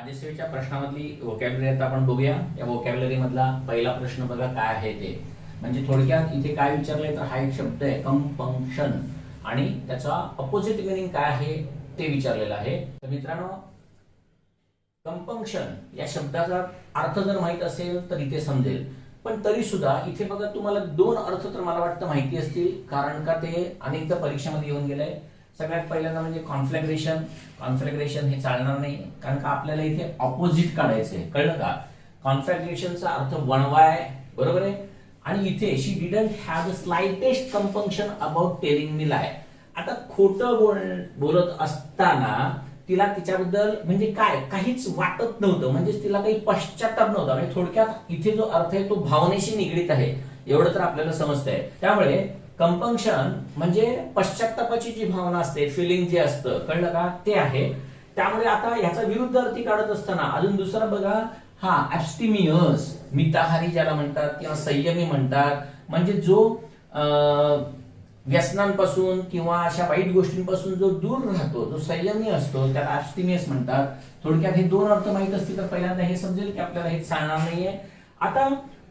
राजसेवेच्या प्रश्नामधली vocabulary आता आपण बघूया. या वोकॅबलरी मधला पहिला प्रश्न बघा काय आहे ते. म्हणजे थोडक्यात इथे काय विचारलंय तर हा एक शब्द आहे कंपंक्शन आणि त्याचा अपोजिट मिनिंग काय आहे ते विचारलेलं आहे. तर मित्रांनो कंपंक्शन या शब्दाचा अर्थ जर माहीत असेल तर इथे समजेल. पण तरी सुद्धा इथे बघा तुम्हाला दोन अर्थ तर मला वाटतं माहिती असतील. कारण का ते अनेकदा परीक्षेमध्ये येऊन गेलंय. सगळ्यात पहिल्यांदा म्हणजे कॉन्फ्लॅग्रेशन कॉन्फ्लॅग्रेशन हे चालणार नाही. कारण का आपल्याला इथे ऑपोजिट काढायचं आहे कळलं का? कॉन्फ्लॅग्रेशनचा अर्थ वणवाय बरोबर आहे? आणि इथे she didn't have the slightest compunction about telling me lie आता खोटं बोल बोलत असताना तिला तिच्याबद्दल म्हणजे काय? काहीच वाटत नव्हतं. म्हणजे तिला काही पश्चाताप नव्हता. म्हणजे थोडक्यात इथे जो अर्थ आहे तो भावनेशी निगडीत आहे. एवढं तर आपल्याला समजतंय. त्यामुळे कंपंक्शन म्हणजे पश्चातापाची जी भावना असते फिलिंग जे असतं कळलं का? ते आहे. त्यामुळे आता याचा विरुद्ध अर्थी काढत असताना अजून दुसरा बघा हा ऍब्स्टिमियस मिताहारी ज्याला म्हणतात किंवा संयमी म्हणतात म्हणजे जो व्यसनांपासून किंवा अशा वाईट गोष्टींपासून जो दूर राहतो जो संयमी असतो त्याला ऍब्स्टिमियस म्हणतात. थोडक्यात हे दोन अर्थ माहीत असतील तर पहिल्यांदा हे समजेल की आपल्याला हे चालणार नाहीये. आता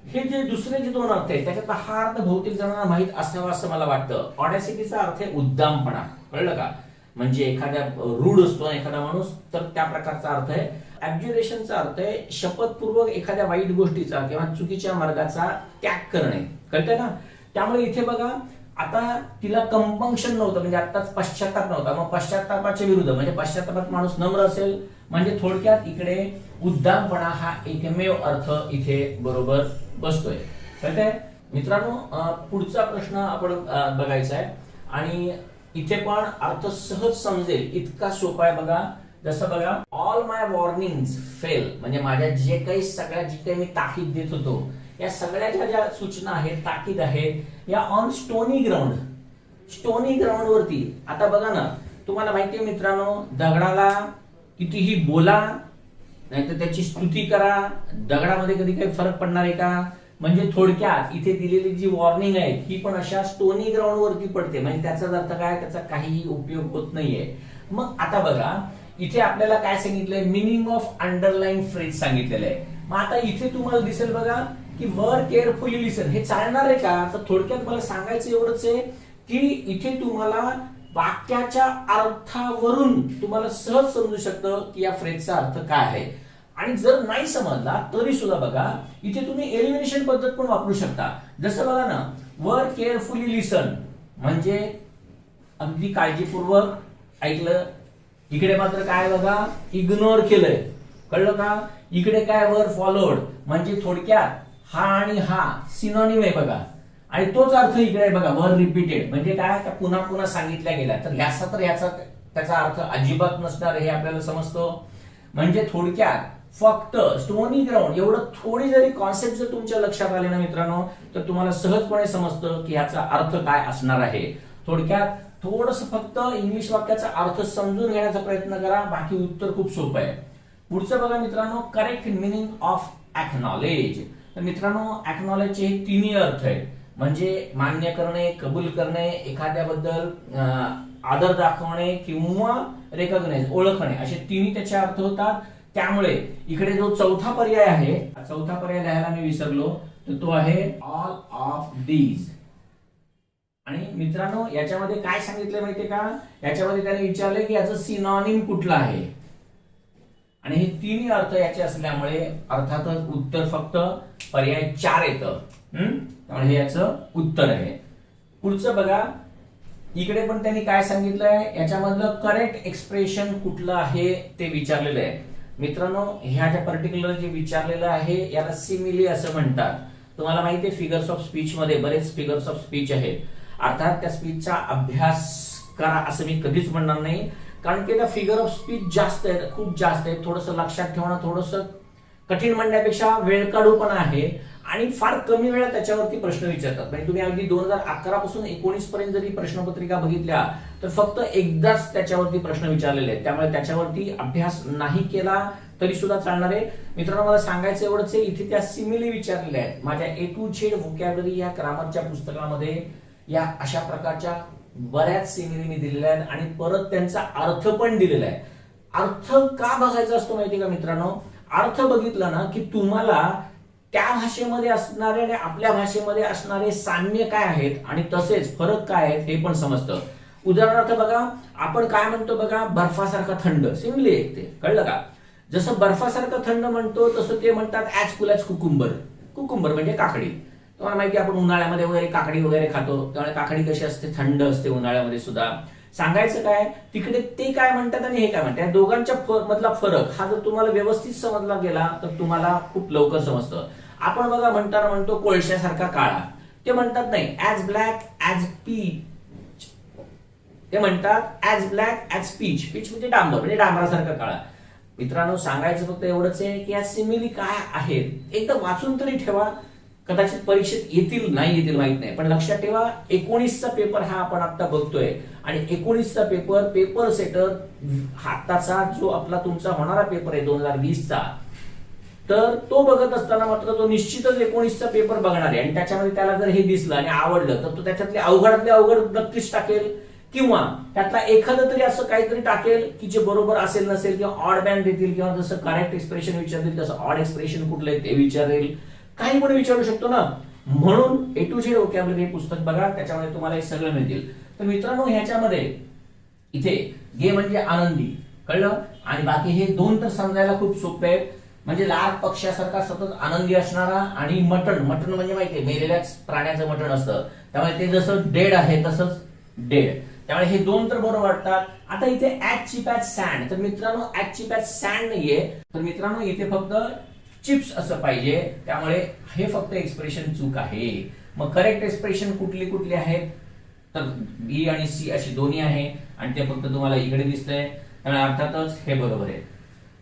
हे जे दुसरे जे दोन अर्थ आहेत त्याच्यातला हा अर्थ बहुतेक जणांना माहीत असावा असं मला वाटतं. ऑडॅसिटीचा अर्थ आहे उद्दामपणा कळलं का? म्हणजे एखाद्या रूढ असतो एखादा माणूस तर त्या प्रकारचा अर्थ आहे. ऍब्ज्युरेशनचा अर्थ आहे शपथपूर्वक एखाद्या वाईट गोष्टीचा किंवा चुकीच्या मार्गाचा त्याग करणे. कळतंय ना त्यामुळे इथे बघा आता तिला कंपंक्शन नव्हतं म्हणजे आताच पश्चाताप नव्हता. मग पश्चातापाच्या विरुद्ध म्हणजे पश्चातापात माणूस नम्र असेल म्हणजे थोडक्यात इकडे उद्दामपणा हा एकमेव अर्थ इथे बरोबर बसतोय. कळतंय मित्रांनो पुढचा प्रश्न आपण बघायचा आहे. आणि इथे पण अर्थ सहज समजेल इतका सोपा आहे बघा. जसं बघा ऑल माय वॉर्निंग फेल म्हणजे माझ्या जे काही सगळ्या जी काही मी ताकीद देत होतो या सगळ्याच्या ज्या सूचना आहेत ताकीद आहेत या on stony ground stony ground वरती. आता बघा ना तुम्हाला माहितीये मित्रांनो दगडाला कितीही बोला नाहीतर त्याची स्तुती करा. दगडामध्ये कधी काही फरक पडणार आहे का? म्हणजे थोडक्यात इथे दिलेली जी वॉर्निंग आहे ही पण अशा स्टोनी ग्राउंड वरती पडते. म्हणजे त्याचा अर्थ काय? त्याचा काहीही उपयोग होत नाहीये. मग आता बघा इथे आपल्याला काय सांगितलंय? मिनिंग ऑफ अंडरलाईन फ्रेज सांगितलेलं आहे. मग आता इथे तुम्हाला दिसेल बघा की वर केअरफुली लिसन हे चालणार आहे का? तर थोडक्यात मला सांगायचं एवढंच आहे की इथे तुम्हाला वाक्याच्या अर्थावरून तुम्हाला सहज समजू शकतं की या फ्रेजचा अर्थ काय आहे. आणि जर नाही समजला तरी सुद्धा बघा इथे तुम्ही एलिमिनेशन पद्धत पण वापरू शकता. जसं बघा ना वर केअरफुली लिसन म्हणजे अगदी काळजीपूर्वक ऐकलं. इकडे मात्र काय बघा इग्नोर केलंय. कळलं का? इकडे काय वर फॉलोड म्हणजे थोडक्यात हा आणि हा सिनॉनिम आहे बघा. आणि तोच अर्थ इकडे आहे बघा वर रिपीटेड म्हणजे काय का पुन्हा पुन्हा सांगितल्या गेला तर ह्या तर याचा त्याचा अर्थ अजिबात नसणार हे आपल्याला समजतो. म्हणजे थोडक्यात फक्त स्टोनी ग्राउंड एवढं थोडी जरी कॉन्सेप्ट जर तुमच्या लक्षात आले ना मित्रांनो तर तुम्हाला सहजपणे समजतं की ह्याचा अर्थ काय असणार आहे. थोडक्यात थोडस फक्त इंग्लिश वाक्याचा अर्थ समजून घेण्याचा प्रयत्न करा. बाकी उत्तर खूप सोपं आहे. पुढचं बघा मित्रांनो करेक्ट मिनिंग ऑफ ऍक्नॉलेज तर मित्रांनो ऍक्नॉलेजचे हे तिन्ही अर्थ आहेत. म्हणजे मान्य करणे कबूल करणे एखाद्याबद्दल आदर दाखवणे किंवा रेकॉग्नाइज ओळखणे असे तिन्ही त्याचे अर्थ होतात. त्यामुळे इकडे जो चौथा पर्याय आहे चौथा पर्याय लिहायला मी विसरलो तर तो आहे ऑल ऑफ डीज आणि मित्रांनो याच्यामध्ये काय सांगितलं माहितीये का? याच्यामध्ये त्याने विचारले की याचं सिनॉनिम कुठलं आहे? आणि हे तिन्ही अर्थ याचे असल्यामुळे अर्थातच उत्तर फक्त पर्याय चार येतं. हम्म? त्यामुळे हे याचं उत्तर आहे. पुढचं बघा इकडे पण त्यांनी काय सांगितलंय? याच्यामधलं करेक्ट एक्सप्रेशन कुठलं आहे ते विचारलेलं आहे. मित्रांनो ह्या ज्या पर्टिक्युलर जे विचारलेलं आहे याला सिमिली असं म्हणतात. तुम्हाला माहिती आहे फिगर्स ऑफ स्पीच मध्ये बरेच फिगर्स ऑफ स्पीच आहेत. अर्थात त्या स्पीचचा अभ्यास करा असं मी कधीच म्हणणार नाही. कारण की त्या फिगर ऑफ स्पीच जास्त आहे खूप जास्त आहे थोडंसं लक्षात ठेवणं थोडंसं कठीण म्हणण्यापेक्षा वेळ काढू पण आहे. आणि फार कमी वेळा त्याच्यावरती प्रश्न विचारतात. म्हणजे तुम्ही अगदी दोन हजार अकरा पासून एकोणीस पर्यंत जरी प्रश्नपत्रिका बघितल्या तर फक्त एकदाच त्याच्यावरती प्रश्न विचारलेले आहेत. त्यामुळे त्याच्यावरती अभ्यास नाही केला तरी सुद्धा चालणार आहे. मित्रांनो मला सांगायचं एवढंच आहे इथे त्या सिमिली विचारलेल्या आहेत. माझ्या ए टू झेड व्होकॅबलरी या ग्रामरच्या पुस्तकामध्ये या अशा प्रकारच्या बऱ्याच सिमिली मी दिलेल्या आहेत. आणि परत त्यांचा अर्थ पण दिलेला आहे. अर्थ का बघायचा असतो माहिती का मित्रांनो? अर्थ बघितला ना की तुम्हाला त्या भाषेमध्ये असणारे आणि आपल्या भाषेमध्ये असणारे साम्य काय आहेत आणि तसेच फरक काय आहेत हे पण समजतं. उदाहरणार्थ बघा आपण काय म्हणतो बघा बर्फासारखा थंड. सिमिली एक ते. कळलं का? जसं बर्फासारखं थंड म्हणतो तसं ते म्हणतात as cool as cucumber. Cucumber म्हणजे काकडी. तुम्हाला माहिती आपण उन्हाळ्यामध्ये वगैरे काकडी वगैरे खातो. त्यामुळे काकडी कशी असते? थंड असते उन्हाळ्यामध्ये सुद्धा. सांगायचं काय? तिकडे ते काय म्हणतात आणि हे काय म्हणतात? या दोघांच्या मधला फरक हा जर तुम्हाला व्यवस्थित समजला गेला तर तुम्हाला खूप लवकर समजतं. आपण बघा म्हणताना म्हणतो कोळशासारखा काळा. ते म्हणतात नाही ऍज ब्लॅक ऍज पी ते म्हणतात as black as pitch pitch म्हणजे डांबर म्हणजे डांबरासारखा काळा. मित्रांनो सांगायचं फक्त एवढंच आहे की या सिमिली काय आहेत? एकदा वाचून तरी ठेवा. कदाचित परीक्षेत येतील नाही येतील माहीत नाही. पण लक्षात ठेवा एकोणीसचा पेपर हा आपण आता बघतोय. आणि एकोणीसचा पेपर पेपर सेटर हाताचा जो आपला तुमचा होणारा पेपर आहे दोन हजार वीसचा तर तो बघत असताना मात्र तो निश्चितच एकोणीसचा पेपर बघणार आहे. आणि त्याच्यामध्ये त्याला जर हे दिसलं आणि आवडलं तर तो त्याच्यातले अवघडातले अवघड नक्कीच टाकेल. किंवा त्यातला एखादं तरी असं काहीतरी टाकेल की जे बरोबर असेल नसेल किंवा ऑड बॅन देतील किंवा जसं करेक्ट एक्सप्रेशन विचारतील तसं ऑड एक्सप्रेशन कुठलं आहे ते विचारेल. काही पण विचारू शकतो ना? म्हणून ए टू झेड ओकॅबलरी हे पुस्तक बघा त्याच्यामध्ये तुम्हाला हे सगळं मिळतील. तर मित्रांनो ह्याच्यामध्ये इथे गे म्हणजे आनंदी. कळलं? आणि बाकी हे दोन तर समजायला खूप सोपे आहेत. म्हणजे लाल पक्ष्यासारखा सतत आनंदी असणारा आणि मटण. मटण म्हणजे माहितीये मेलेल्याच प्राण्याचं मटण असतं. त्यामुळे ते जसं डेड आहे तसंच डेड. त्यामुळे हे दोन तर बरोबर वाटतात. आता इथे ऍच ची पॅच सँड तर मित्रांनो ऍच ची पॅच सँड नाहीये. तर मित्रांनो इथे फक्त चिप्स असं पाहिजे. त्यामुळे हे फक्त एक्सप्रेशन चूक आहे. मग करेक्ट एक्सप्रेशन कुठली कुठली आहेत? तर बी आणि सी अशी दोन्ही आहे. आणि ते फक्त तुम्हाला इकडे दिसतंय. त्यामुळे अर्थातच हे बरोबर आहे.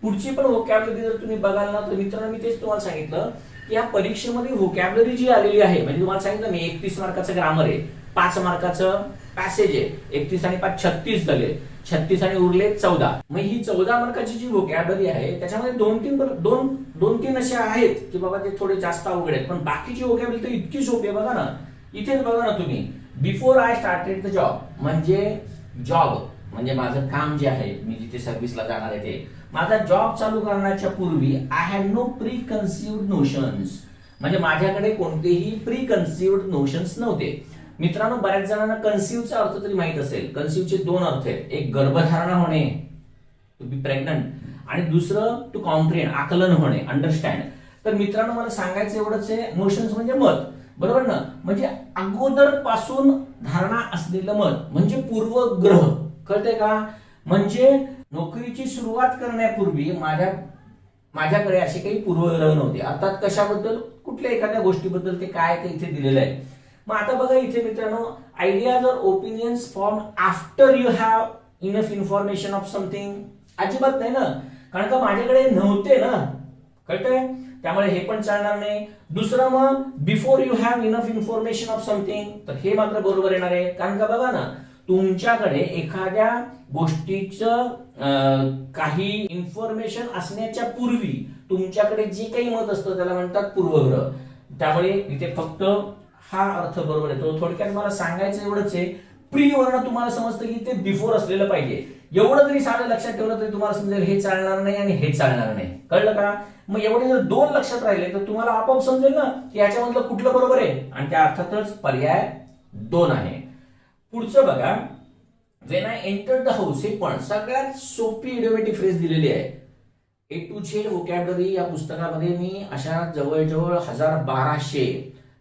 पुढची पण व्होकॅबलरी जर तुम्ही बघाल ना तर मित्रांनो मी तेच तुम्हाला सांगितलं की या परीक्षेमध्ये व्होकॅबलरी जी आलेली आहे म्हणजे तुम्हाला सांगितलं मी एकतीस मार्काचं ग्रामर आहे पाच मार्काचं पॅसेज आहे एकतीस आणि पाच छत्तीस झाले. छत्तीस आणि उरले चौदा. मग ही चौदा मार्काची जी व्होकॅबलरी आहे त्याच्यामध्ये दोन तीन दोन दोन तीन असे आहेत की बाबा ते थोडे जास्त अवघड आहेत. पण बाकीची व्होकॅबलरी तर इतकी सोपी आहे. बघा ना इथेच बघा ना तुम्ही. Before I started the job म्हणजे जॉब म्हणजे माझं काम जे आहे मी जिथे सर्व्हिसला जाणार आहे ते. माझा जॉब चालू करण्याच्या पूर्वी I had no preconceived notions म्हणजे माझ्याकडे कोणतेही प्री कन्सिव्ड नोशन्स नव्हते. मित्रांनो बऱ्याच जणांना कन्सिव्हचा अर्थ तरी माहीत असेल. कन्सिव्हचे दोन अर्थ आहेत. एक गर्भधारणा होणे टू बी प्रेग्नंट आणि दुसरं टू कॉम्प्रिहेंड आकलन होणे अंडरस्टँड तर मित्रांनो मला सांगायचं एवढंच आहे मोशन्स म्हणजे मत. बरोबर ना? म्हणजे अगोदरपासून धारणा असलेलं मत म्हणजे पूर्वग्रह. कळतंय का? म्हणजे नोकरीची सुरुवात करण्यापूर्वी माझ्या माझ्याकडे असे काही पूर्वग्रह नव्हते. अर्थात कशाबद्दल? कुठल्या एखाद्या गोष्टीबद्दल ते काय ते इथे दिलेलं आहे. मग आता बघा इथे मित्रांनो ideas or opinions form after you have enough information of something अजिबात नाही ना? कारण का माझ्याकडे नव्हते ना? कळतंय? त्यामुळे हे पण चालणार नाही. दुसरं मग before you have enough information of something तर हे मात्र बरोबर येणार आहे. कारण का बघा ना तुमच्याकडे एखाद्या गोष्टीचं काही इन्फॉर्मेशन असण्याच्या पूर्वी तुमच्याकडे जे काही मत असतं त्याला म्हणतात पूर्वग्रह. त्यामुळे इथे फक्त हा अर्थ बरोबर येतो थोडक्यात मला सांगायचं एवढंच आहे प्री वर्ण तुम्हाला समजतं की ते बिफोर असलेलं पाहिजे. एवढं जरी साधं लक्षात ठेवलं तरी तुम्हाला समजेल हे चालणार नाही आणि हे चालणार नाही. कळलं का? मग एवढे जर दोन लक्षात राहिले तर तुम्हाला आपोआप समजेल ना की याच्यामधलं कुठलं बरोबर आहे. आणि त्या अर्थातच पर्याय दोन आहे. पुढचं बघा. When I enter the house हे पण सगळ्यात सोपी इडिओमॅटिक फ्रेज दिलेली आहे. ए टू झेड वोकॅबलरी या पुस्तकामध्ये मी अशा जवळजवळ हजार बाराशे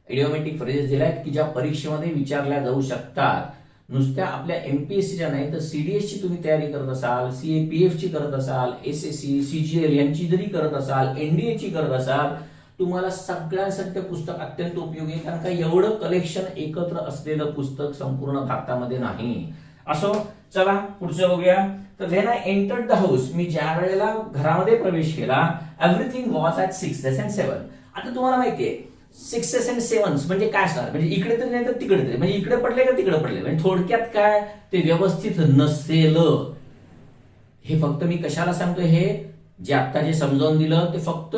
इडिओमॅटिक फ्रेजेस दिल्या आहेत की ज्या परीक्षेमध्ये विचारल्या जाऊ शकतात. नुसत्या आपल्या एमपीएससीच्या नाही तर सीडीएस ची तुम्ही तयारी करत असाल सीएपीएफ ची करत असाल एस एस सी सीजीएल यांची जरी करत असाल एनडीए ची करत असाल तुम्हाला सगळ्यांसाठी ते पुस्तक अत्यंत उपयोगी आहे कारण का एवढं कलेक्शन एकत्र असलेलं पुस्तक संपूर्ण भारतामध्ये नाही. असो चला पुढचं बघूया. तर when I enter the house मी ज्या वेळेला घरामध्ये प्रवेश केला everything was at six and seven आता तुम्हाला माहितीये सिक्सेस अँड सेव्हन्स म्हणजे काय असणार? म्हणजे इकडे तरी नाही तर तिकडे तरी. म्हणजे इकडे पडले का तिकडे पडले? म्हणजे थोडक्यात काय? ते व्यवस्थित नसेल. हे फक्त मी कशाला सांगतो हे जे आता जे समजावून दिलं ते फक्त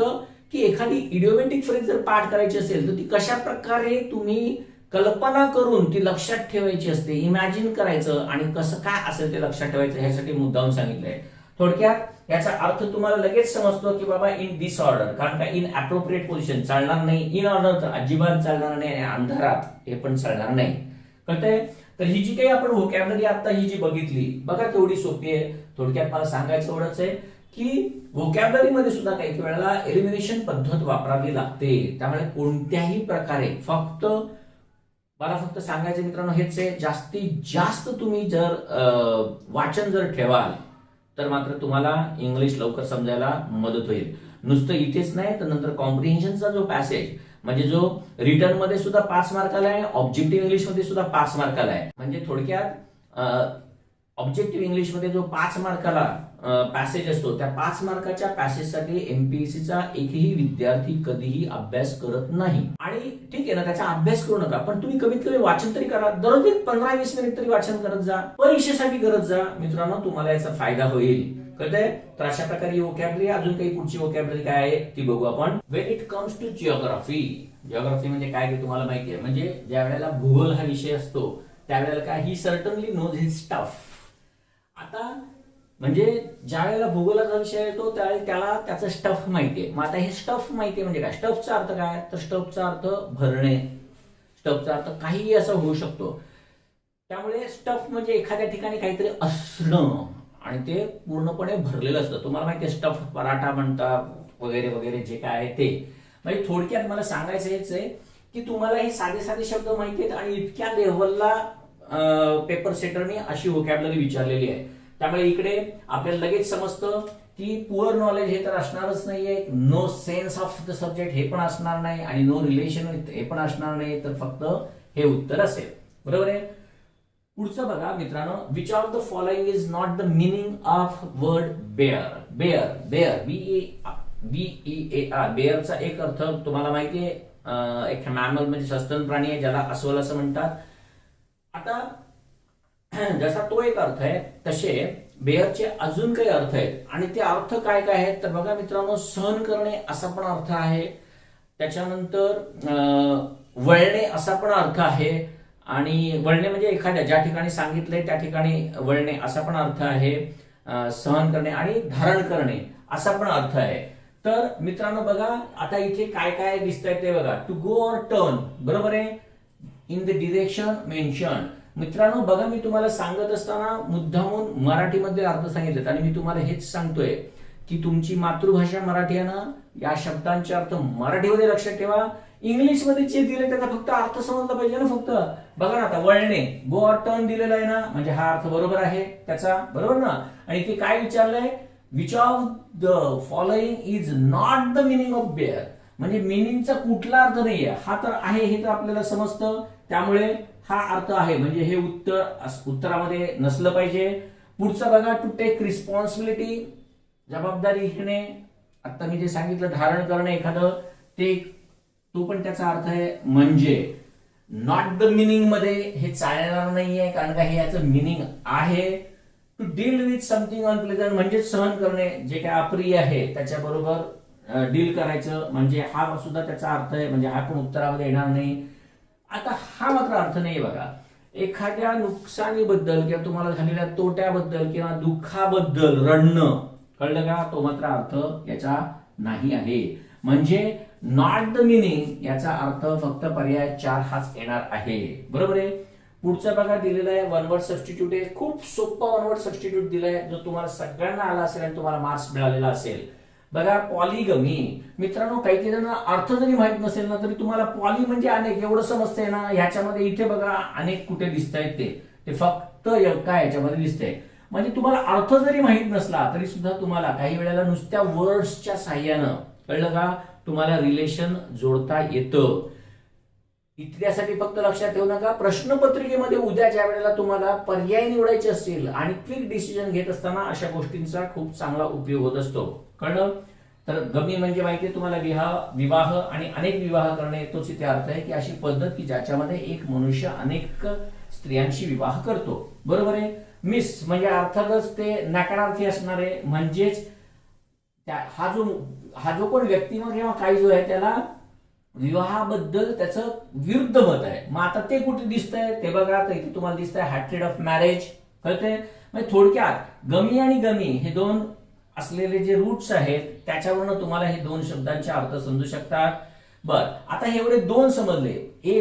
की एखादी इडिओमॅटिक फ्रेज जर पाठ करायची असेल तर ती कशा प्रकारे तुम्ही कल्पना करून ती लक्षात ठेवायची असते इमॅजिन करायचं आणि कसं काय असेल ते लक्षात ठेवायचं ह्यासाठी मुद्दाम सांगितलंय. थोडक्यात याचा अर्थ तुम्हाला लगेच समजतो की बाबा इन डिसऑर्डर कारण का इन अप्रोप्रिएट पोझिशन चालणार नाही. इन ऑर्डर तर अजिबात चालणार नाही आणि अंधारात हे पण चालणार नाही. कळतंय? तर ही जी काही आपण व्होकॅबलरी आता ही जी बघितली बघा तेवढी सोपी आहे. थोडक्यात मला सांगायचं एवढंच आहे की व्होकॅबलरी मध्ये सुद्धा काही वेळेला एलिमिनेशन पद्धत वापरावी लागते. त्यामुळे कोणत्याही प्रकारे फक्त मला फक्त सांगायचं मित्रांनो हेच आहे. जास्तीत जास्त तुम्ही जर वाचन जर ठेवाल तर मात्र तुम्हाला इंग्लिश लवकर समजायला मदत होईल. नुसतं इथेच नाही तर नंतर कॉम्प्रिहेन्शनचा जो पॅसेज म्हणजे जो रिटर्नमध्ये सुद्धा पाच मार्काला आहे ऑब्जेक्टिव्ह इंग्लिशमध्ये सुद्धा पाच मार्काला आहे. म्हणजे थोडक्यात ऑब्जेक्टिव्ह इंग्लिशमध्ये जो पाच मार्काला पॅसेज असतो. त्या पाच मार्काच्या पॅसेजसाठी एमपीएससीचा एकही विद्यार्थी कधीही अभ्यास करत नाही. आणि ठीक आहे ना त्याचा अभ्यास करू नका पण तुम्ही कमीत कमी वाचन तरी करा. दररोज एक पंधरा वीस मिनिट तरी वाचन करत जा. परीक्षेसाठी करत जा. मित्रांनो तुम्हाला याचा फायदा होईल. कळतंय? तर अशा प्रकारे वोकॅबलरी अजून काही पुढची वोकॅबलरी काय आहे ती बघू आपण. When it comes to geography geography म्हणजे काय ते तुम्हाला माहिती आहे. म्हणजे ज्या वेळेला भूगोल हा विषय असतो त्यावेळेला काय? He certainly knows his stuff आता म्हणजे ज्या वेळेला भूगोलाचा विषय येतो त्यावेळी त्याला त्याचं स्टफ माहितीये. मग आता हे स्टफ माहितीये म्हणजे काय? स्टफचा अर्थ काय? तर स्टफचा अर्थ भरणे. स्टफचा अर्थ काहीही असं होऊ शकतो. त्यामुळे स्टफ म्हणजे एखाद्या ठिकाणी काहीतरी असणं आणि ते पूर्णपणे भरलेलं असतं. तुम्हाला माहिती आहे स्टफ पराठा म्हणतात वगैरे वगैरे जे काय आहे ते. म्हणजे थोडक्यात मला सांगायचं हेच आहे की तुम्हाला हे साधे साधे शब्द माहिती आहेत आणि इतक्या लेव्हलला पेपर सेटरने अशी वोकॅबलरी विचारलेली आहे. त्यामुळे इकडे आपल्याला लगेच समजतं की पुअर नॉलेज हे तर असणारच नाहीये. No sense of the subject हे पण असणार नाही आणि नो रिलेशन हे पण असणार नाही. तर फक्त हे उत्तर असेल. बरोबर आहे? पुढचं बघा मित्रांनो. Which of the following is not the meaning of word bear bear bear B A B E A R बेअरचा एक अर्थ तुम्हाला माहिती आहे एक मॅमल म्हणजे सस्तन प्राणी आहे ज्याला अस्वल असं म्हणतात. आता जसा तो एक अर्थ आहे तसे बेअरचे अजून काही अर्थ आहेत. आणि ते अर्थ काय काय आहेत तर बघा मित्रांनो सहन करणे असा पण अर्थ आहे. त्याच्यानंतर वळणे असा पण अर्थ आहे. आणि वळणे म्हणजे एखाद्या ज्या ठिकाणी सांगितलंय त्या ठिकाणी वळणे असा पण अर्थ आहे. सहन करणे आणि धारण करणे असा पण अर्थ आहे. तर मित्रांनो बघा आता इथे काय काय दिसतंय ते बघा. टू गो ऑर टर्न बरोबर आहे? इन द डिरेक्शन मेन्शन मित्रांनो बघा मी तुम्हाला सांगत असताना मुद्दामून मराठीमध्ये अर्थ सांगितलेत आणि मी तुम्हाला हेच सांगतोय की तुमची मातृभाषा मराठी आहे ना या शब्दांचे अर्थ मराठीमध्ये लक्षात ठेवा. इंग्लिशमध्ये जे दिले त्याचा फक्त अर्थ समजला पाहिजे ना फक्त. बघा ना आता वळणे गो ऑर टर्न दिलेला आहे ना म्हणजे हा अर्थ बरोबर आहे त्याचा बरोबर ना? आणि ते काय विचारलंय? Which of the following is not the meaning of bear म्हणजे मिनिंगचा कुठला अर्थ नाहीये. हा तर आहे हे तर आपल्याला समजतं. त्यामुळे हा अर्थ आहे. म्हणजे हे उत्तर उत्तरामध्ये नसलं पाहिजे. पुढचा बघा टू टेक रिस्पॉन्सिबिलिटी जबाबदारी घेणे. आता मी जे सांगितलं धारण करणे एखादं ते तो पण त्याचा अर्थ आहे म्हणजे. नॉट द मिनिंगमध्ये हे चालणार नाहीये कारण का हे याचं मिनिंग आहे. To deal with something unpleasant म्हणजे सहन करणे जे काय अप्रिय आहे त्याच्याबरोबर डील करायचं. म्हणजे हा सुद्धा त्याचा अर्थ आहे. म्हणजे हा पण उत्तरामध्ये येणार नाही. आता हा मात्र अर्थ नाही बघा. एखाद्या नुकसानीबद्दल किंवा तुम्हाला झालेल्या तोट्याबद्दल किंवा दुःखाबद्दल रडणं कळलं का? तो मात्र अर्थ याचा नाही आहे. म्हणजे नॉट द मिनिंग याचा अर्थ फक्त पर्याय चार हाच येणार आहे. बरोबर आहे? पुढचा बघा दिलेला आहे वन वर्ड सबस्टिट्यूट आहे खूप सोपा वन वर्ड सबस्टिट्यूट दिलाय. जो तुम्हाला सगळ्यांना आला असेल आणि तुम्हाला मार्क्स मिळालेला असेल बघा पॉलिगमी मित्रांनो काही काही अर्थ जरी माहीत नसेल ना तरी तुम्हाला पॉली म्हणजे अनेक. एवढं समजतंय ना ह्याच्यामध्ये इथे बघा अनेक कुठे दिसत आहेत ते फक्त काय याच्यामध्ये दिसतंय. म्हणजे तुम्हाला अर्थ जरी माहीत नसला तरी सुद्धा तुम्हाला काही वेळेला नुसत्या वर्ड्सच्या साह्यानं कळलं का? तुम्हाला रिलेशन जोडता येतं. इतिहासाठी फक्त लक्षात ठेवू नका. प्रश्नपत्रिकेमध्ये उद्या ज्या वेळेला तुम्हाला पर्याय निवडायचे असतील आणि क्विक डिसिजन घेत असताना अशा गोष्टींचा खूप चांगला उपयोग होत असतो. कळलं? तर गमी म्हणजे माहिती तुम्हाला विवाह विवाह आणि अनेक विवाह करणे तोच इथे अर्थ आहे की अशी पद्धत की ज्याच्यामध्ये एक मनुष्य अनेक स्त्रियांशी विवाह करतो. बरोबर आहे? मिस म्हणजे अर्थातच ते नकारार्थी असणारे. म्हणजेच हा जो हा जो कोण व्यक्तिमत्व किंवा काही जो आहे त्याला विवाहाबद्दल त्याचं विरुद्ध मत आहे. मग आता ते कुठे दिसतंय? ते बघा तर इथे तुम्हाला दिसतंय हॅट्रेड ऑफ मॅरेज कळतंय? म्हणजे थोडक्यात गमी आणि गमी हे दोन असलेले जे रूट्स आहेत त्याच्यावरनं तुम्हाला हे दोन शब्दांचे अर्थ समजू शकतात. बर आता हे एवढे दोन समजले. ए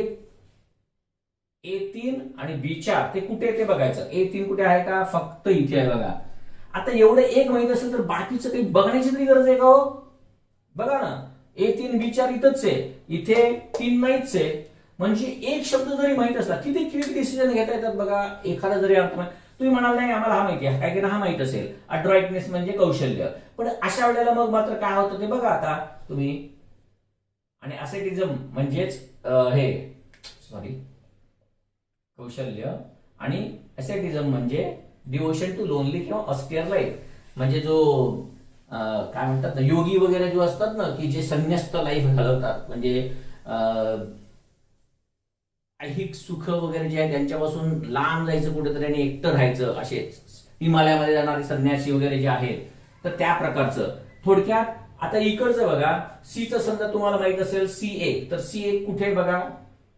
ए तीन आणि बी चार. ते कुठे आहे ते बघायचं. ए तीन कुठे आहे का? फक्त इथे आहे बघा. आता एवढं एक माहीत असेल तर बाकीचं काही बघण्याची तरी गरज आहे का हो? बघा ना. ए तीन बी चार इथंच आहे. इथे तीन नाहीच आहे. म्हणजे एक शब्द जरी माहीत असला किती क्विक डिसिजन घेता येतात बघा. एखादा जरी अर्थ तुम्ही म्हणाल नाही आम्हाला हा माहिती आहे. काय की हा माहीत असेल. अड्रॉइटनेस म्हणजे कौशल्य. पण अशा वेळेला मग मात्र काय होतं ते बघा आता. तुम्ही आणि असेटिझम म्हणजेच हे सॉरी कौशल्य आणि असेटिझम म्हणजे डिवोशन टू लोनली किंवा ऑस्टियर लाईफ म्हणजे जो काय म्हणतात ना योगी वगैरे जो असतात ना की जे संन्यस्त लाईफ घालवतात म्हणजे अं, ऐहिक सुख वगैरे जे आहे त्यांच्यापासून लांब जायचं कुठेतरी आणि एकटं राहायचं असे हिमालयामध्ये जाणारे संन्यासी वगैरे जे आहेत तर त्या प्रकारचं. थोडक्यात आता इकडचं बघा सीचं समजा तुम्हाला माहीत असेल सी ए तर सी ए कुठे बघा?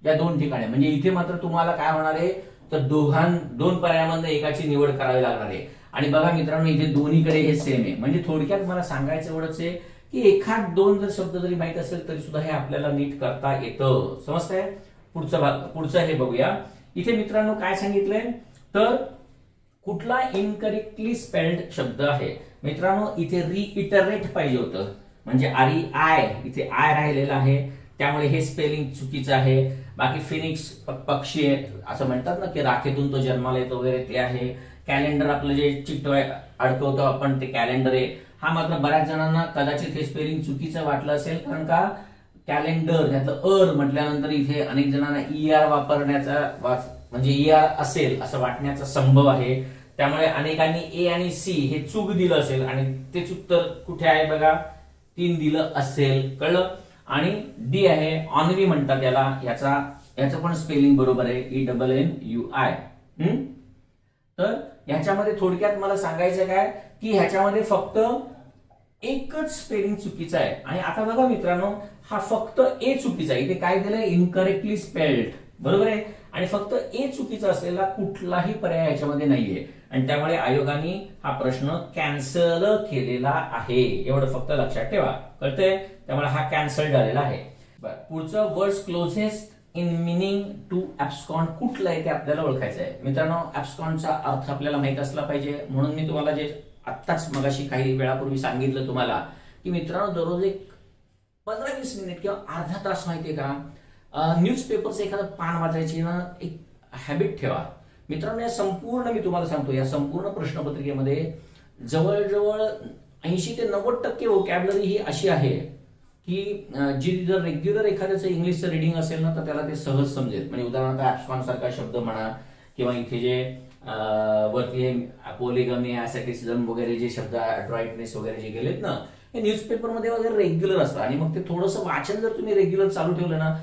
या दोन ठिकाणी. म्हणजे इथे मात्र तुम्हाला काय होणार आहे? तर दोघां दोन पर्यायामध्ये एकाची निवड करावी लागणार आहे. आणि बघा मित्रांनो इथे दोन्हीकडे हे सेम आहे. म्हणजे थोडक्यात मला सांगायचं एवढंच आहे की एखाद दोन जर शब्द जरी माहीत असेल तरी सुद्धा हे आपल्याला नीट करता येतं. समजतंय? पुढचं भाग पुढचं हे बघूया. इथे मित्रांनो काय सांगितलंय? तर कुठला इनकरेक्टली स्पेल्ड शब्द आहे? मित्रांनो इथे रिइटरेट पाहिजे होतं. म्हणजे आरी आय इथे आय राहिलेलं आहे. त्यामुळे हे स्पेलिंग चुकीचं आहे. बाकी फिनिक्स पक्षी आहे असं म्हणतात ना की राखेतून तो जन्माला येतो वगैरे ते आहे. कॅलेंडर आपलं जे चिटवाय अडकवतो आपण ते कॅलेंडर आहे हा मात्र बऱ्याच जणांना कदाचित हे स्पेलिंग चुकीचं वाटलं असेल कारण का कॅलेंडर त्यातलं अर म्हटल्यानंतर इथे अनेक जणांना ई आर वापरण्याचा म्हणजे ई आर असेल असं वाटण्याचा संभव आहे. त्यामुळे अनेकांनी ए आणि सी हे चूक दिलं असेल आणि तेच उत्तर कुठे आहे बघा? तीन दिलं असेल. कळलं? आणि डी आहे ऑनवी म्हणतात याला. याचा याचं पण स्पेलिंग बरोबर आहे E double N U I तर ह्याच्यामध्ये थोडक्यात मला सांगायचं काय की ह्याच्यामध्ये फक्त एकच स्पेलिंग चुकीचं आहे. आणि आता बघा मित्रांनो हा फक्त ए चुकीचा आहे. इथे काय दिलंय? इनकरेक्टली स्पेल्ड बरोबर आहे? आणि फक्त ए चुकीचा असलेला कुठलाही पर्याय याच्यामध्ये नाहीये. आणि त्यामुळे आयोगाने हा प्रश्न कॅन्सल केलेला आहे. एवढं फक्त लक्षात ठेवा. कळतंय? त्यामुळे हा कॅन्सल झालेला आहे. पुढचं words closest in meaning to abscond कुठलं आहे ते आपल्याला ओळखायचं आहे. मित्रांनो ऍप्सकॉनचा अर्थ आपल्याला माहीत असला पाहिजे. म्हणून मी तुम्हाला जे आत्ताच मगाशी काही वेळापूर्वी सांगितलं तुम्हाला की मित्रांनो दररोज एक पंधरा वीस मिनिट किंवा अर्धा तास माहितीये का? न्यूजपेपरचं एखादं पान वाचायची ना एक हॅबिट ठेवा. मित्रांनो या संपूर्ण मी तुम्हाला सांगतो या संपूर्ण प्रश्नपत्रिकेमध्ये जवळजवळ ऐंशी ते नव्वद टक्के वोकॅबलरी ही अशी आहे की जी जर रेग्युलर एखाद्याचं इंग्लिशचं रिडिंग असेल ना तर त्याला ते सहज समजेल. म्हणजे उदाहरणार्थ ऍप्सकॉन सारखा शब्द म्हणा किंवा इथे जे वरती हे पोलिगमी ऍसेटिसिझम वगैरे जे शब्द अड्रॉइटनेस वगैरे जे गेलेत ना हे न्यूजपेपरमध्ये वगैरे रेग्युलर असतं आणि मग ते थोडंसं वाचन जर तुम्ही रेग्युलर चालू ठेवलं ना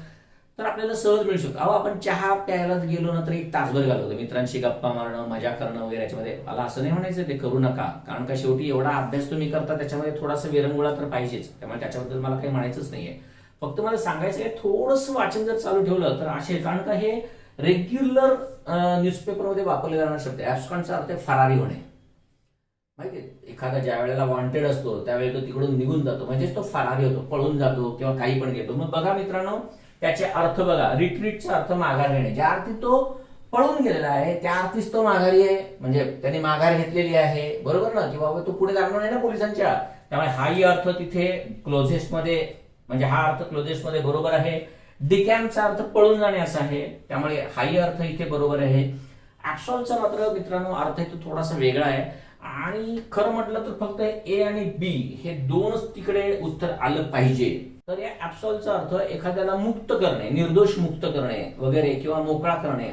तर आपल्याला सहज मिळू शकतो. अहो आपण चहा प्यायला गेलो ना तर एक तासभर घालवतो. मित्रांशी गप्पा मारणं मजा करणं वगैरे याच्यामध्ये. मला असं नाही म्हणायचं ते करू नका. कारण का शेवटी एवढा अभ्यास तुम्ही करता त्याच्यामध्ये थोडासा विरंगुळा तर पाहिजेच. त्यामुळे त्याच्याबद्दल मला काही म्हणायचंच नाहीये. फक्त मला सांगायचं आहे थोडंसं वाचन जर चालू ठेवलं तर असे कारण का हे रेग्युलर न्यूजपेपरमध्ये वापरले जाणार शब्द ऍप्सकॉनचा अर्थ फरारी होणे. माहितीये? एखादा ज्या वेळेला वॉन्टेड असतो त्यावेळी तो तिकडून निघून जातो. म्हणजेच तो फरारी होतो पळून जातो किंवा काही पण घेतो. मग बघा मित्रांनो त्याचे अर्थ बघा रिट्रीटचा अर्थ माघार घेणे. ज्या अर्थी तो पळून गेलेला आहे त्या अर्थीच तो माघारी आहे. म्हणजे त्याने माघार घेतलेली आहे. बरोबर ना? की बाबा तो पुढे जाणार नाही ना पोलिसांच्या त्यामुळे हाही अर्थ तिथे क्लोजेस्टमध्ये म्हणजे हा अर्थ क्लोजेस्टमध्ये बरोबर आहे. डिकॅमचा अर्थ पळून जाणे असा आहे. त्यामुळे हाही अर्थ इथे बरोबर आहे. ऍक्सॉलचा मात्र मित्रांनो अर्थ इथे थोडासा वेगळा आहे. आणि खरं म्हटलं तर फक्त ए आणि बी हे दोनच तिकडे उत्तर आलं पाहिजे. तर या ऍप्सॉलचा अर्थ एखाद्याला मुक्त करणे निर्दोष मुक्त करणे वगैरे किंवा मोकळा करणे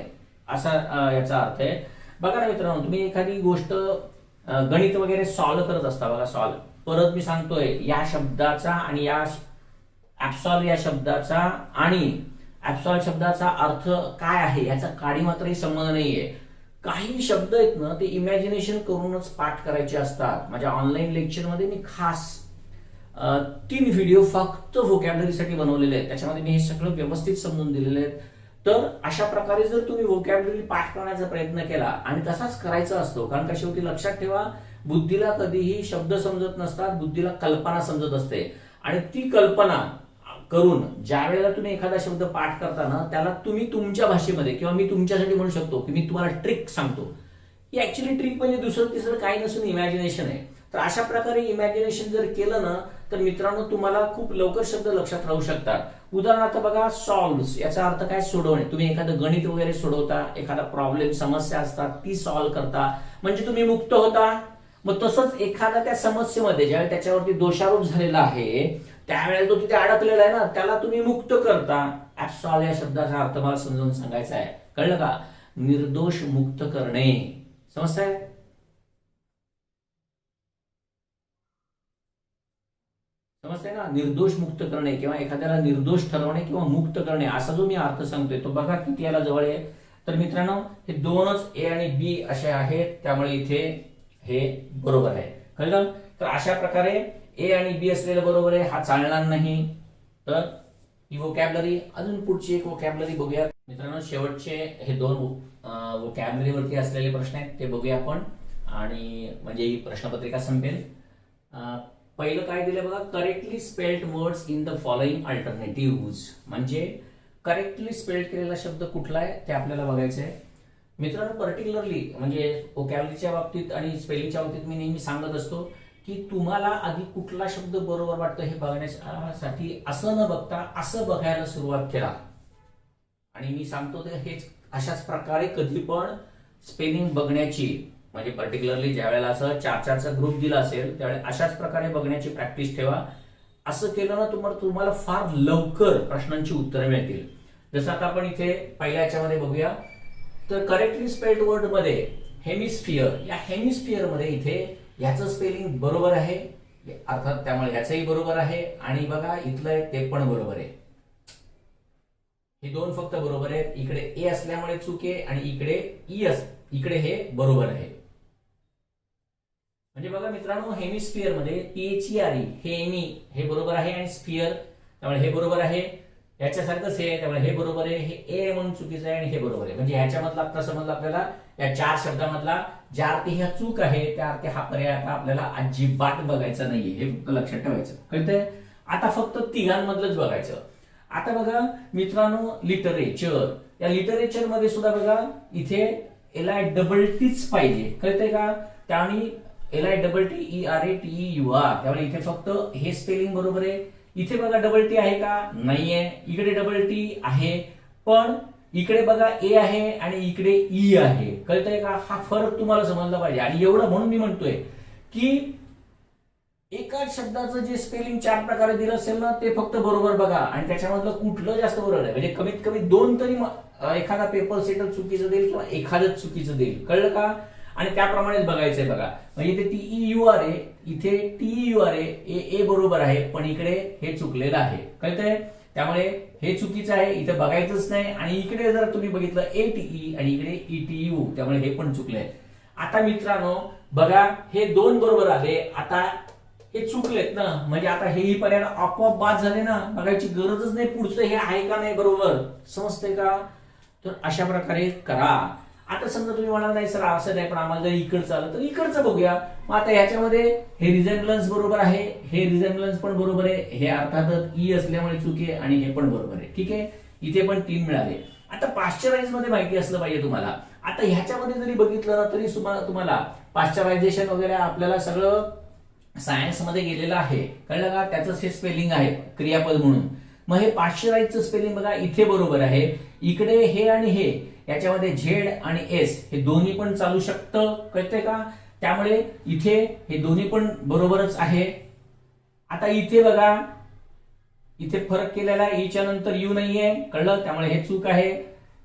असा याचा अर्थ आहे. बघा ना मित्रांनो तुम्ही एखादी गोष्ट गणित वगैरे सॉल्व्ह करत असता बघा सॉल्व्ह परत मी सांगतोय या शब्दाचा आणि या ऍप्सॉल या शब्दाचा आणि ऍप्सॉल शब्दाचा अर्थ काय आहे याचा काडी मात्रही संबंध नाहीये. काही शब्द आहेत ना ते इमॅजिनेशन करूनच पाठ करायचे असतात. माझ्या ऑनलाईन लेक्चरमध्ये मी खास तीन व्हिडिओ फक्त व्होकॅबलरीसाठी बनवलेले आहेत. त्याच्यामध्ये मी हे सगळं व्यवस्थित समजून दिलेले आहेत. तर अशा प्रकारे जर तुम्ही व्होकॅबलरी पाठ करण्याचा प्रयत्न केला आणि तसाच करायचा असतो कारण का शेवटी लक्षात ठेवा बुद्धीला कधीही शब्द समजत नसतात बुद्धीला कल्पना समजत असते. आणि ती कल्पना करून ज्या वेळेला तुम्ही एखादा शब्द पाठ करताना त्याला तुम्ही तुमच्या भाषेमध्ये किंवा मी तुमच्यासाठी म्हणू शकतो की मी तुम्हाला ट्रिक सांगतो. ही ऍक्च्युली ट्रिक म्हणजे दुसरं तिसरं काही नसून इमॅजिनेशन आहे. तर अशा प्रकारे इमॅजिनेशन जर केलं ना तर मित्रांनो तुम्हाला खूप लवकर शब्द लक्षात राहू शकतात. उदाहरणार्थ बघा सॉल्व्ह याचा अर्थ काय? सोडवणे. तुम्ही एखादं गणित वगैरे सोडवता एखादा प्रॉब्लेम समस्या असतात ती सॉल्व्ह करता. म्हणजे तुम्ही मुक्त होता. मग तसंच एखादा त्या समस्येमध्ये ज्यावेळी त्याच्यावरती दोषारोप झालेला आहे त्यावेळेला तो तिथे अडकलेला आहे ना त्याला तुम्ही मुक्त करता. ऍप्सॉल्व या शब्दाचा अर्थ मला समजावून सांगायचा आहे. कळलं का? निर्दोष मुक्त करणे. समजताय? समजते ना? निर्दोष मुक्त करणे किंवा एखाद्याला निर्दोष ठरवणे किंवा मुक्त करणे असा जो मी अर्थ सांगतोय तो बघा किती याला जवळ आहे. तर मित्रांनो हे दोनच ए आणि बी असे आहेत त्यामुळे इथे हे बरोबर आहे. कळलं तर अशा प्रकारे ए आणि बी असलेलं बरोबर आहे हा चालणार नाही. तर ही वोकॅबलरी अजून पुढची एक वोकॅबलरी बघूया मित्रांनो शेवटचे हे दोन वोकॅबलरीवरती असलेले प्रश्न आहेत ते बघूया आपण. आणि म्हणजे ही प्रश्नपत्रिका संपेल. पहिलं काय दिलं बघा? Correctly spelled words in the following alternative म्हणजे करेक्टली स्पेल्ड केलेला शब्द कुठला आहे? ते आपल्याला बघायचं आहे. मित्रांनो पर्टिक्युलरली म्हणजे वोकॅबलरीच्या बाबतीत आणि स्पेलिंगच्या बाबतीत मी नेहमी सांगत असतो की तुम्हाला आधी कुठला शब्द बरोबर वाटतो हे बघण्यासाठी असं न बघता असं बघायला सुरुवात करा. आणि मी सांगतो ते हेच अशाच प्रकारे कधी पण स्पेलिंग बघण्याची. म्हणजे पर्टिक्युलरली ज्या वेळेला असं चार चारचा ग्रुप दिला असेल त्यावेळेस अशाच प्रकारे बघण्याची प्रॅक्टिस ठेवा. असं केलं ना तुम्हाला तुम्हाला फार लवकर प्रश्नांची उत्तरं मिळतील. जसं आता आपण इथे पहिल्या याच्यामध्ये बघूया. तर करेक्टली स्पेल्ड वर्डमध्ये हेमिस्फिअर या हेमिस्फिअरमध्ये इथे ह्याचं स्पेलिंग बरोबर आहे. अर्थात त्यामुळे ह्याचंही बरोबर आहे. आणि बघा इथलं आहे ते पण बरोबर आहे. हे दोन फक्त बरोबर आहेत. इकडे ए असल्यामुळे चूक आहे आणि इकडे ई अस इकडे हे बरोबर आहे. म्हणजे बघा मित्रांनो हेमिस्फिअरमध्ये P H R E hemi हे बरोबर आहे आणि स्फिअर त्यामुळे हे बरोबर आहे. याच्यासारखंच हे त्यामुळे हे बरोबर आहे हे ए म्हणून चुकीचं आहे आणि हे बरोबर आहे. म्हणजे ह्याच्यामधला आता समजलं आपल्याला या चार शब्दामधला ज्या अर्थी ह्या चूक आहे त्या अर्थी हा पर्याय आता आपल्याला अजिबात बघायचा नाहीये. हे फक्त लक्षात ठेवायचं. कळतंय? आता फक्त तिघांमधलंच बघायचं. आता बघा मित्रांनो लिटरेचर या लिटरेचरमध्ये सुद्धा बघा इथे एला डबल टीच पाहिजे. कळतंय का? त्याने L I double T E R A T U R त्यामुळे इथे फक्त हे स्पेलिंग बरोबर आहे. इथे बघा डबल टी आहे का? नाहीये. इकडे डबल टी आहे. पण इकडे बघा ए आहे आणि इकडे ई आहे. कळतंय का? हा फरक तुम्हाला समजला पाहिजे. आणि एवढं म्हणून मी म्हणतोय की एकाच शब्दाचं जे स्पेलिंग चार प्रकारे दिलं असेल ना ते फक्त बरोबर बघा. आणि त्याच्यामधलं कुठलं जास्त बरोबर आहे म्हणजे कमीत कमी दोन तरी एखादा पेपर सेटल चुकीचं देईल किंवा एखादंच चुकीचं देईल. कळलं का? आणि त्याप्रमाणेच बघायचंय बघा. म्हणजे इथे टी यू आर ए इथे T E U R A A बरोबर आहे पण इकडे हे चुकलेलं आहे. कळतंय? त्यामुळे हे चुकीचं आहे इथे बघायचंच नाही. आणि इकडे जर तुम्ही बघितलं ए टीई आणि इकडे ई टी यू त्यामुळे हे पण चुकलंय. आता मित्रांनो बघा हे दोन बरोबर आले. आता हे चुकलेत ना. म्हणजे आता हेही पर्याय आपोआप बाद झाले ना. बघायची गरजच नाही पुढचं हे आहे का नाही बरोबर. समजतंय का? तर अशा प्रकारे करा. आता समजा तुम्ही म्हणाल नाही सर असं नाही पण आम्हाला जर इकडचं आलं तर इकडचं बघूया. मग आता ह्याच्यामध्ये हे रिझेम्बलन्स बरोबर आहे हे रिझेम्बलन्स पण बरोबर आहे हे अर्थातच ई असल्यामुळे चुकी आहे आणि हे पण बरोबर आहे. ठीक आहे? इथे पण तीन मिळाले. आता पाश्चराइजमध्ये माहिती असलं पाहिजे तुम्हाला. आता ह्याच्यामध्ये जरी बघितलं ना तरी तुम्हाला पाश्चरायझेशन वगैरे आपल्याला सगळं सायन्समध्ये गेलेलं आहे. कळलं का? त्याचं हे स्पेलिंग आहे क्रियापद म्हणून. मग हे पाश्चराईजचं स्पेलिंग बघा इथे बरोबर आहे. इकडे हे आणि हे. याच्यामध्ये झेड आणि एस हे दोन्ही पण चालू शकतं कळतंय का? त्यामुळे इथे हे दोन्ही पण बरोबरच आहे. आता इथे बघा इथे फरक केलेला आहे ईच्या नंतर यू नाहीये कळलं? त्यामुळे हे चूक आहे.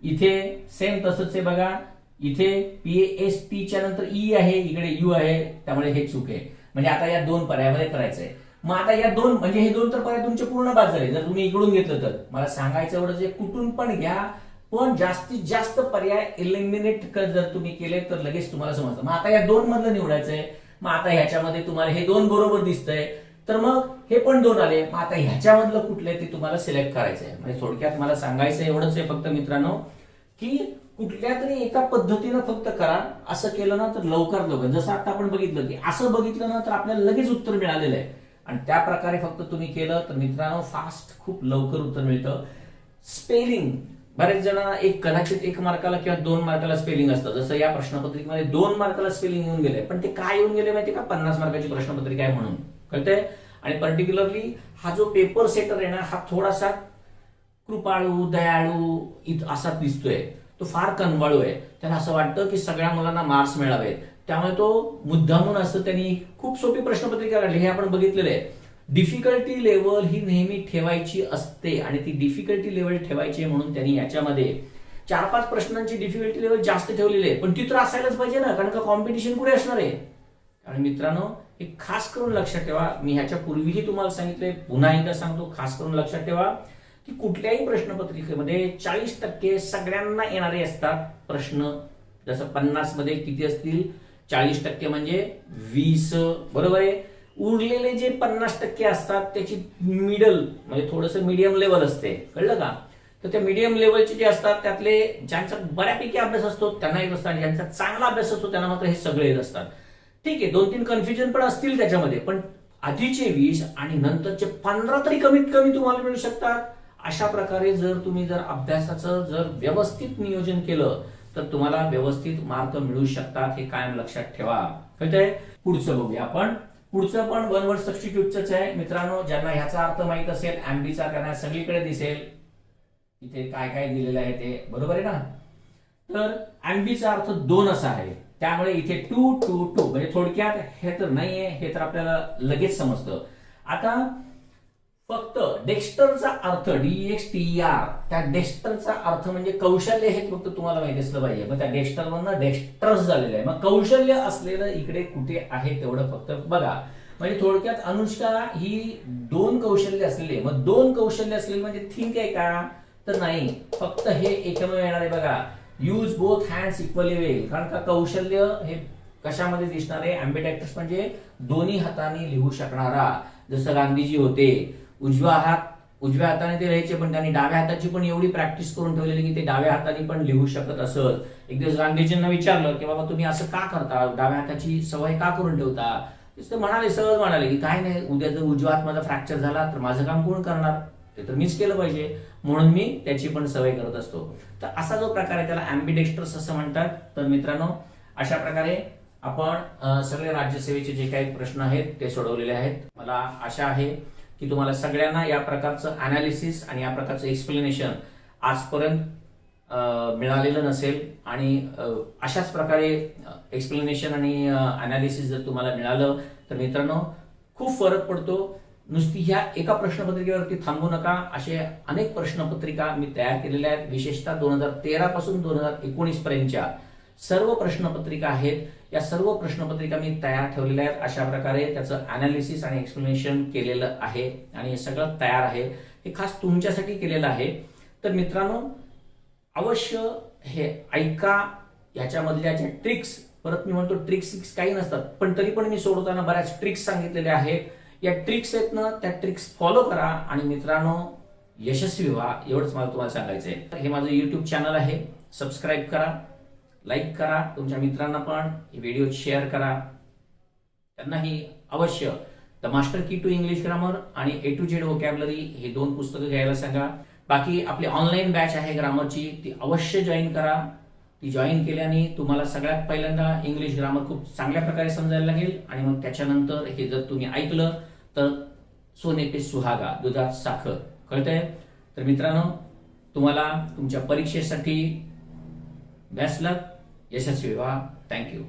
इथे सेम तसंच आहे बघा. इथे पी एस टी च्या नंतर ई आहे इकडे यू आहे त्यामुळे हे चूक आहे. म्हणजे आता या दोन पर्यायामध्ये करायचंय. मग आता या दोन म्हणजे हे दोन तर पर्याय तुमचे पूर्ण बाजार आहे. जर तुम्ही इकडून घेतलं तर. मला सांगायचं एवढं जे कुठून पण घ्या पण जास्तीत जास्त पर्याय एलिमिनेट जर तुम्ही केले तर लगेच तुम्हाला समजतं. मग आता या दोन मधलं निवडायचंय. मग आता ह्याच्यामध्ये तुम्हाला हे दोन बरोबर दिसतंय. तर मग हे पण दोन आले. मग आता ह्याच्यामधलं कुठले ते तुम्हाला सिलेक्ट करायचं आहे म्हणजे थोडक्यात मला सांगायचं एवढंच आहे फक्त मित्रांनो की कुठल्या तरी एका पद्धतीनं फक्त करा. असं केलं ना तर लवकर लवकर. जसं आता आपण बघितलं की असं बघितलं ना तर आपल्याला लगेच उत्तर मिळालेलं आहे. आणि त्या प्रकारे फक्त तुम्ही केलं तर मित्रांनो फास्ट खूप लवकर उत्तर मिळतं. स्पेलिंग बरेच जण एक कदाचित एक मार्काला किंवा दोन मार्काला स्पेलिंग असतं. जसं या प्रश्नपत्रिकेमध्ये दोन मार्काला स्पेलिंग येऊन गेले पण ते काय येऊन गेले माहिती का? पन्नास मार्काची प्रश्नपत्रिका आहे म्हणून. कळतंय? आणि पर्टिक्युलरली हा जो पेपर सेटर आहे ना हा थोडासा कृपाळू दयाळू इत असा दिसतोय. तो फार कनवाळू आहे. त्याला असं वाटतं की सगळ्या मुलांना मार्क्स मिळावेत. त्यामुळे तो मुद्दामून असं त्यांनी खूप सोपी प्रश्नपत्रिका काढली. हे आपण बघितलेलं आहे. डिफिकल्टी लेवल ही नेहमी ठेवायची असते आणि ती डिफिकल्टी लेवल ठेवायची आहे म्हणून त्यांनी याच्यामध्ये चार पाच प्रश्नांची डिफिकल्टी लेवल जास्त ठेवलेली आहे. पण ती तर असायलाच पाहिजे ना कारण का कॉम्पिटिशन कुठे असणार आहे? आणि मित्रांनो हे खास करून लक्षात ठेवा मी ह्याच्या पूर्वीही तुम्हाला सांगितलंय पुन्हा एकदा सांगतो खास करून लक्षात ठेवा की कुठल्याही प्रश्नपत्रिकेमध्ये चाळीस टक्के सगळ्यांना येणारे असतात प्रश्न. जसं पन्नासमध्ये किती असतील? चाळीस टक्के म्हणजे वीस. बरोबर आहे? उरलेले जे पन्नास टक्के असतात त्याची मिडल म्हणजे थोडस मीडियम लेवल असते. कळलं का? तर त्या मीडियम लेवलचे जे असतात त्यातले ज्यांचा बऱ्यापैकी अभ्यास असतो त्यांना येत असतात ज्यांचा चांगला अभ्यास असतो त्यांना मात्र हे सगळे येत असतात. ठीक आहे दोन तीन कन्फ्युजन पण असतील त्याच्यामध्ये पण आधीचे वीस आणि नंतरचे पंधरा तरी कमीत कमी तुम्हाला मिळू शकतात. अशा प्रकारे जर तुम्ही जर अभ्यासाचं जर व्यवस्थित नियोजन केलं तर तुम्हाला व्यवस्थित मार्क मिळू शकतात हे कायम लक्षात ठेवा. कळतंय? पुढचं बघूया आपण. पुढचं पण वन वर्ड सबस्टिट्यूटच आहे. मित्रांनो ज्यांना ह्याचा अर्थ माहीत असेल अँबीचा त्यांना सगळीकडे दिसेल इथे काय काय दिलेलं आहे ते बरोबर आहे ना? तर अँबीचा अर्थ दोन असा आहे. त्यामुळे इथे टू टू टू म्हणजे थोडक्यात हे तर नाहीये हे तर आपल्याला लगेच समजतं. आता फक्त डेक्स्टरचा अर्थ डीएक्स टी आर त्या डेक्स्टरचा अर्थ म्हणजे कौशल्य हे फक्त तुम्हाला माहिती असलं पाहिजे. मग त्या डेक्स्टर मधनं डेक्स्टर्स झालेलं आहे. मग कौशल्य असलेलं इकडे कुठे आहे तेवढं फक्त बघा. म्हणजे थोडक्यात अनुष्का ही दोन कौशल्य असलेली मग दोन कौशल्य असलेली म्हणजे थिंक आहे का? तर नाही. फक्त हे एकमेव येणार आहे बघा. Use both hands equally well कारण का कौशल्य हे कशामध्ये दिसणार आहे? अँबेडॅक्टर्स म्हणजे दोन्ही हाताने लिहू शकणारा. जसं गांधीजी होते. उजव्या हात उजव्या हाताने ते लिहायचे पण त्यांनी डाव्या हाताची पण एवढी प्रॅक्टिस करून ठेवलेली की ते डाव्या हाताने पण लिहू शकत असत. एक दिवस गांधीजींना विचारलं की बाबा तुम्ही असं का करता? डाव्या हाताची सवय का करून ठेवता? ते म्हणाले सहज म्हणाले की काय नाही उद्या जर उजवा हात माझा फ्रॅक्चर झाला तर माझं काम कोण करणार? ते तर मीच केलं पाहिजे. म्हणून मी त्याची पण सवय करत असतो. तर असा जो प्रकार आहे त्याला अँबिडेक्स्टर्स असं म्हणतात. तर मित्रांनो अशा प्रकारे आपण सगळे राज्यसेवेचे जे काही प्रश्न आहेत ते सोडवलेले आहेत. मला आशा आहे की तुम्हाला सगळ्यांना या प्रकारचं अनालिसिस आणि या प्रकारचं एक्सप्लेनेशन आजपर्यंत मिळालेलं नसेल. आणि अशाच प्रकारे एक्सप्लेनेशन आणि अनालिसिस जर तुम्हाला मिळालं तर मित्रांनो खूप फरक पडतो. नुसती ह्या एका प्रश्नपत्रिकेवरती थांबू नका. असे अनेक प्रश्नपत्रिका मी तयार केलेल्या आहेत. विशेषतः दोन हजार तेरा पासून दोन हजार एकोणीस पर्यंतच्या. सर्व प्रश्नपत्रिका आहेत. या सर्व प्रश्नपत्रिका मी तयार ठेवलेल्या आहेत. अशा प्रकारे त्याचं अनालिसिस आणि एक्सप्लेनेशन केलेलं आहे आणि हे सगळं तयार आहे. हे खास तुमच्यासाठी केलेलं आहे. तर मित्रांनो अवश्य हे ऐका. ह्याच्यामधल्या ज्या ट्रिक्स परत मी म्हणतो ट्रिक्स काही नसतात पण तरी पण मी सोडवताना बऱ्याच ट्रिक्स सांगितलेल्या आहेत. या ट्रिक्स आहेत ना त्या ट्रिक्स फॉलो करा आणि मित्रांनो यशस्वी व्हा एवढंच मला तुम्हाला सांगायचं आहे हे माझं युट्यूब चॅनल आहे. सबस्क्राईब करा. लाईक करा तुमच्या मित्रांना पण व्हिडिओ शेअर करा. त्यांनाही अवश्य the master key to English grammar आणि ए टू जेड वोकॅबलरी हे दोन पुस्तकं घ्यायला सांगा. बाकी आपली ऑनलाईन बॅच आहे ग्रामरची ती अवश्य जॉईन करा. ती जॉईन केल्याने तुम्हाला सगळ्यात पहिल्यांदा इंग्लिश ग्रामर खूप चांगल्या प्रकारे समजायला लागेल आणि मग त्याच्यानंतर हे जर तुम्ही ऐकलं तर सोने पे सुहागा दुधात साखर. कळतंय? तर मित्रांनो तुम्हाला तुमच्या परीक्षेसाठी बेस्ट लक यशस्वी व्हा थँक्यू